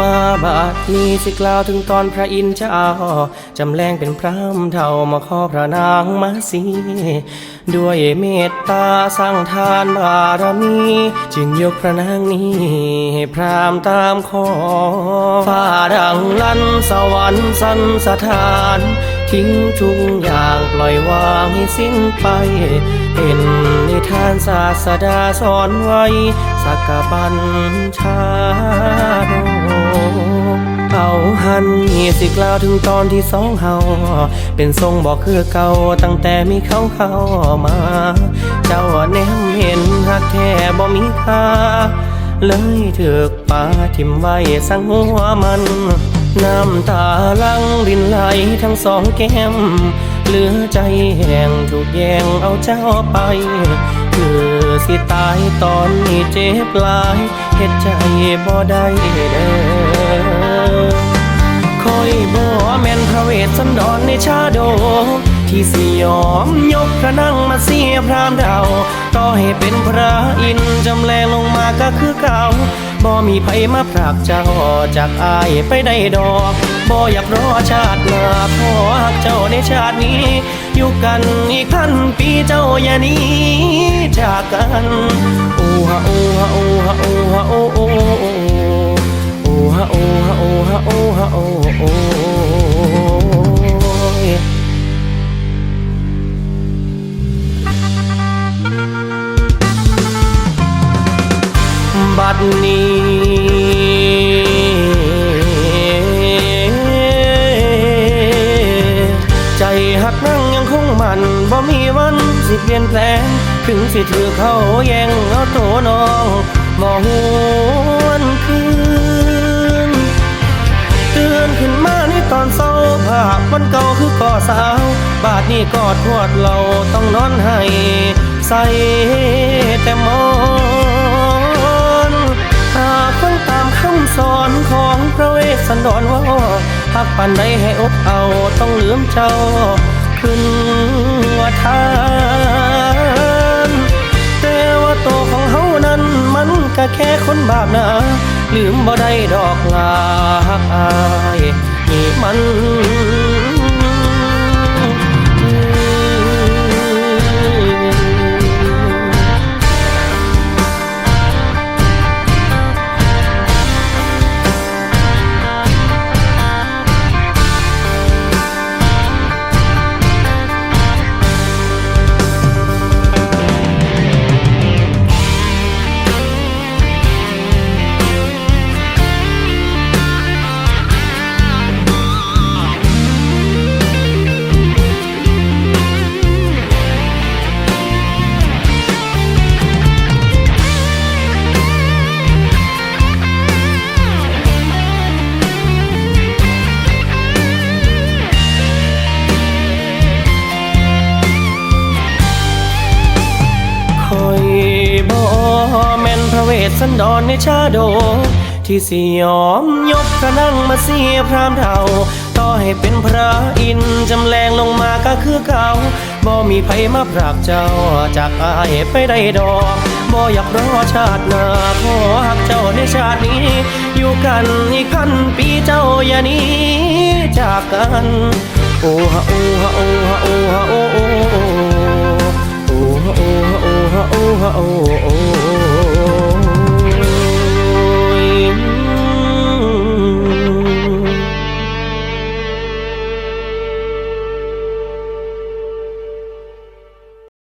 มาบาดนี้สิกล่าวถึงตอนพระอินทร์เจ้าจำแรงเป็นพระเท่ามาขอพระนางมาสีด้วยเมตตาสร้างทานบารมี จึงยกพระนางนี้ให้พรามตามขอฟ้าดังลั่นสวรรค์สันสถาน ทิ้งทุกอย่างปล่อยวางให้สิ้นไป เป็นนิทานศาสดาสอนไว้สักบัญชาโด หันสิกล่าวถึงตอนที่สองเฮาเป็นทรงบอกคือเก่าตั้งแต่มีเขาเข้ามา เจ้าแนมเห็นหักแท้บ่มีค่าเลยถือกป่าทิมไว้สังหัวมัน น้ำตาลังรินไหลทั้งสองแก้ม เหลือใจแห้งถูกแย่งเอาเจ้าไป คือสิตายตอนนี้เจ็บลายเฮ็ดใจบ่ได้เด้อ คอยบ่แม่นพระเวสสันดรในชาโด ที่สยอมยกพระนั่งมาเสียพรามดาวต่อให้เป็นพระอินจำแรงลงมาก็คือเก่าบ่มีไผมาพรากเจ้าจากอายไปได้ดอกบ่อยากรอชาติหน้าพอหักเจ้าในชาตินี้ อยู่กันอีกพันปีเจ้าอย่าหนี้จากกัน โอ้ฮะโอ้ฮะโอ้ฮะโอ้ฮะโอ้โอ้ นี้ ใจหักนั่งยังคงมันบ่มีวันสิเปลี่ยนแปลง ถึงสิถือเขาแย่งเอาโตน้องบ่หวนคืนเตือนขึ้นมาในตอนเศร้าภาพวันเก่าคือก่อสาว บาดนี้กอดทวดเราต้องนอนให้ ใส่แต่ม ดอนว่าหักปันใดให้อบเอาต้องลืมเจ้า ขึ้นว่าทานแต่ว่าตัวของเฮานั้นมันก็แค่คนบาปนะ ลืมบ่ได้ดอกลาหักอายนี่มัน สันดรในชาโด ที่สยอมยกพระนั่งมาเสียพรามเท่าต่อให้เป็นพระอินจำแรงลงมาก็คือเก่าบ่มีไผมาพรากเจ้า จากอายไปได้ดอกบ่อยากรอชาติหน้าขอหักเจ้าในชาตินี้ อยู่กันอีกพันปีเจ้าอย่านี้จากกัน โอ้ฮะโอ้ฮะโอ้ฮะโอ้ฮะโอ้